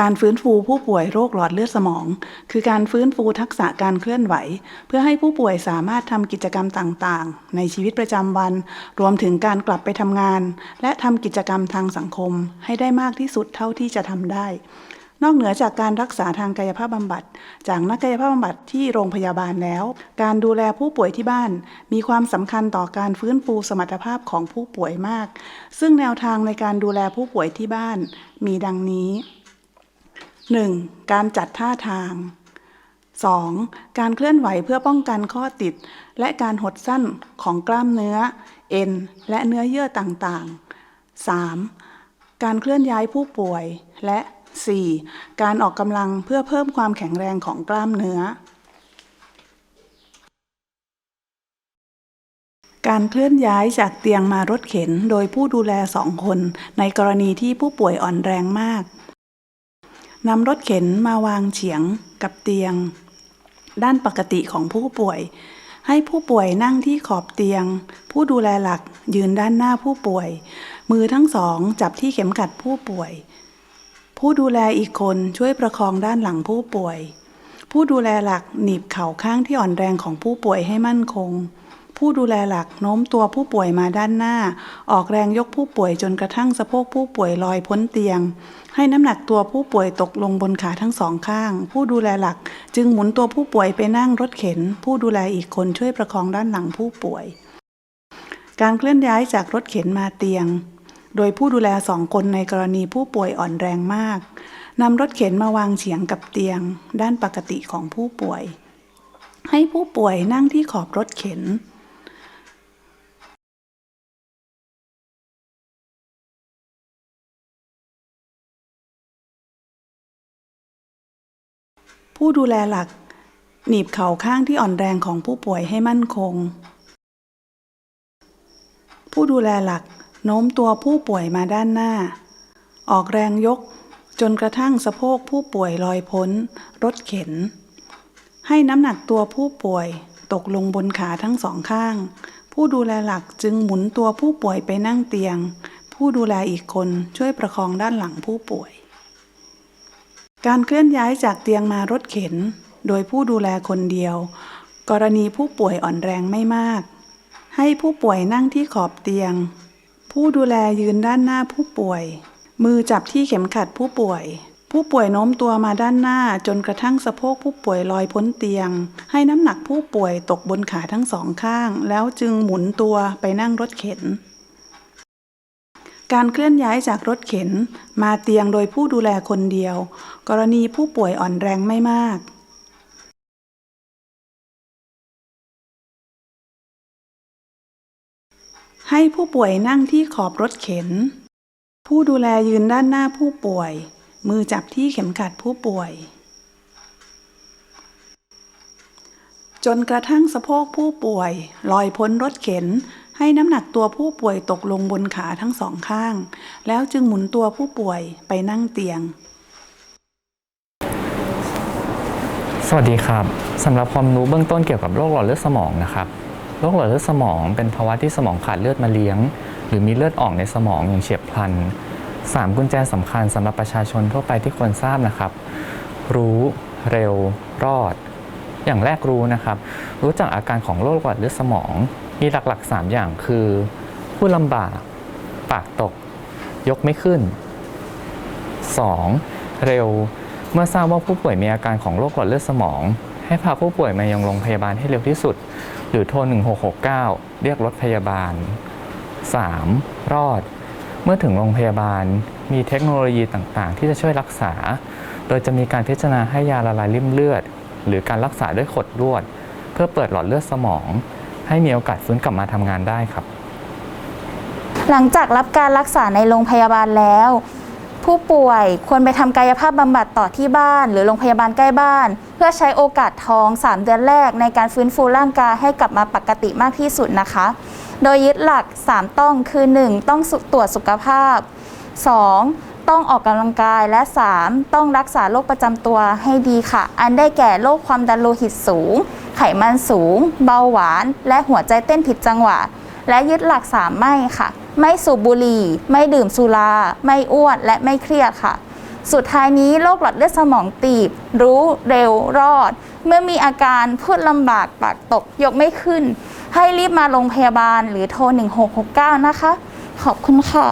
การฟื้นฟูผู้ป่วยโรคหลอดเลือดสมอง คือการฟื้นฟูทักษะการเคลื่อนไหว เพื่อให้ผู้ป่วยสามารถทำกิจกรรมต่างๆ ในชีวิตประจำวัน รวมถึงการกลับไปทำงาน และทำกิจกรรมทางสังคม ให้ได้มากที่สุดเท่าที่จะทำได้ นอกเหนือจากการรักษาทางกายภาพบำบัด จากนักกายภาพบำบัดที่โรงพยาบาลแล้ว การดูแลผู้ป่วยที่บ้าน มีความสำคัญต่อการฟื้นฟูสมรรถภาพของผู้ป่วยมาก ซึ่งแนวทางในการดูแลผู้ป่วยที่บ้าน มีดังนี้ 1. การจัดท่าทาง 2. การเคลื่อนไหวเพื่อป้องกันข้อติด และการหดสั้นของกล้ามเนื้อ เอ็น และเนื้อเยื่อต่างๆ 3. การเคลื่อนย้ายผู้ป่วย และ 4. การออกกำลังเพื่อเพิ่มความแข็งแรงของกล้ามเนื้อ การเคลื่อนย้ายจากเตียงมารถเข็น โดยผู้ดูแลสองคน ในกรณีที่ผู้ป่วยอ่อนแรงมาก นำรถเข็นมาวางเฉียงกับเตียง ด้านปกติของผู้ป่วย ให้ผู้ป่วยนั่งที่ขอบเตียง ผู้ดูแลหลักยืนด้านหน้าผู้ป่วย มือทั้งสองจับที่เข็มขัดผู้ป่วย ผู้ดูแลอีกคนช่วยประคองด้านหลังผู้ป่วย ผู้ดูแลหลักหนีบเข่าข้างที่อ่อนแรงของผู้ป่วยให้มั่นคงผู้ดูแลหลักโน้มตัวผู้ป่วยมาด้านหน้า ออกแรงยกผู้ป่วยจนกระทั่งสะโพกผู้ป่วยลอยพ้นเตียง ให้น้ำหนักตัวผู้ป่วยตกลงบนขาทั้งสองข้าง ผู้ดูแลหลัก จึงหมุนตัวผู้ป่วยไปนั่งรถเข็น ผู้ดูแลอีกคนช่วยประคองด้านหลังผู้ป่วย การเคลื่อนย้ายจากรถเข็นมาเตียง โดยผู้ดูแลสองคนในกรณีผู้ป่วยอ่อนแรงมากนำรถเข็นมาวางเฉียงกับเตียง ด้านปกติของผู้ป่วย ให้ผู้ป่วยนั่งที่ขอบรถเข็น ผู้ดูแลหลัก หนีบเข่าข้างที่อ่อนแรงของผู้ป่วยให้มั่นคง ผู้ดูแลหลักโน้มตัวผู้ป่วยมาด้านหน้า ออกแรงยกจนกระทั่งสะโพกผู้ป่วยลอยพ้น รถเข็น ให้น้ำหนักตัวผู้ป่วยตกลงบนขาทั้งสองข้าง ผู้ดูแลหลักจึงหมุนตัวผู้ป่วยไปนั่งเตียง ผู้ดูแลอีกคนช่วยประคองด้านหลังผู้ป่วย การเคลื่อนย้ายจากเตียงมารถเข็น โดยผู้ดูแลคนเดียว กรณีผู้ป่วยอ่อนแรงไม่มาก ให้ผู้ป่วยนั่งที่ขอบเตียง ผู้ดูแลยืนด้านหน้าผู้ป่วย มือจับที่เข็มขัดผู้ป่วย ผู้ป่วยโน้มตัวมาด้านหน้าจนกระทั่งสะโพกผู้ป่วยลอยพ้นเตียง ให้น้ำหนักผู้ป่วยตกบนขาทั้งสองข้าง แล้วจึงหมุนตัวไปนั่งรถเข็น การเคลื่อนย้ายจากรถเข็นมาเตียงโดยผู้ดูแลคนเดียว กรณีผู้ป่วยอ่อนแรงไม่มาก ให้ผู้ป่วยนั่งที่ขอบรถเข็น ผู้ดูแลยืนด้านหน้าผู้ป่วย มือจับที่เข็มขัดผู้ป่วย จนกระทั่งสะโพกผู้ป่วยลอยพ้นรถเข็น ให้น้ำหนักตัวผู้ป่วยตกลงบนขาทั้งสองข้าง แล้วจึงหมุนตัวผู้ป่วยไปนั่งเตียง สวัสดีครับสำหรับความรู้เบื้องต้นเกี่ยวกับโรคหลอดเลือดสมองนะครับโรคหลอดเลือดสมองเป็นภาวะที่สมองขาดเลือดมาเลี้ยง หรือมีเลือดออกในสมองอย่างเฉียบพลันสามกุญแจสำคัญสำหรับประชาชนทั่วไปที่ควรทราบนะครับ รู้เร็ว รอด อย่างแรกรู้นะครับ รู้จักอาการของโรคหลอดเลือดสมอง มีหลักๆ 3 อย่างคือพูดลำบาก ปากตก ยกไม่ขึ้น 2. เร็ว เมื่อทราบว่าผู้ป่วยมีอาการของโรคหลอดเลือดสมอง ให้พาผู้ป่วยมายังโรงพยาบาลให้เร็วที่สุด หรือโทร 1669 เรียกรถพยาบาล 3. รอด เมื่อถึงโรงพยาบาลมีเทคโนโลยีต่างๆ ที่จะช่วยรักษา โดยจะมีการพิจารณาให้ยาละลายริ่มเลือด หรือการรักษาด้วยขดลวด เพื่อเปิดหลอดเลือดสมอง ให้มีโอกาสฟื้นกลับมาทำงานได้ครับ หลังจากรับการรักษาในโรงพยาบาลแล้ว ผู้ป่วยควรไปทำกายภาพบำบัดต่อที่บ้าน หรือโรงพยาบาลใกล้บ้าน เพื่อใช้โอกาสทอง 3 เดือนแรกในการฟื้นฟูร่างกายให้กลับมาปกติมากที่สุดนะคะ โดยยึดหลัก 3 ต้องคือ 1. ต้องตรวจสุขภาพ 2. ต้องออกกำลังกายและ 3. ต้องรักษาโรคประจำตัวให้ดีค่ะ อันได้แก่โรคความดันโลหิตสูง ไขมันสูง เบาหวาน และหัวใจเต้นผิดจังหวะ และยึดหลัก3ไม่ค่ะ ไม่สูบบุหรี่ ไม่ดื่มสุรา ไม่อ้วน และไม่เครียดค่ะ สุดท้ายนี้โรคหลอดเลือดสมองตีบ รู้เร็วรอด เมื่อมีอาการพูดลำบากปากตกยกไม่ขึ้น ให้รีบมาโรงพยาบาลหรือโทร1669 นะคะ ขอบคุณค่ะ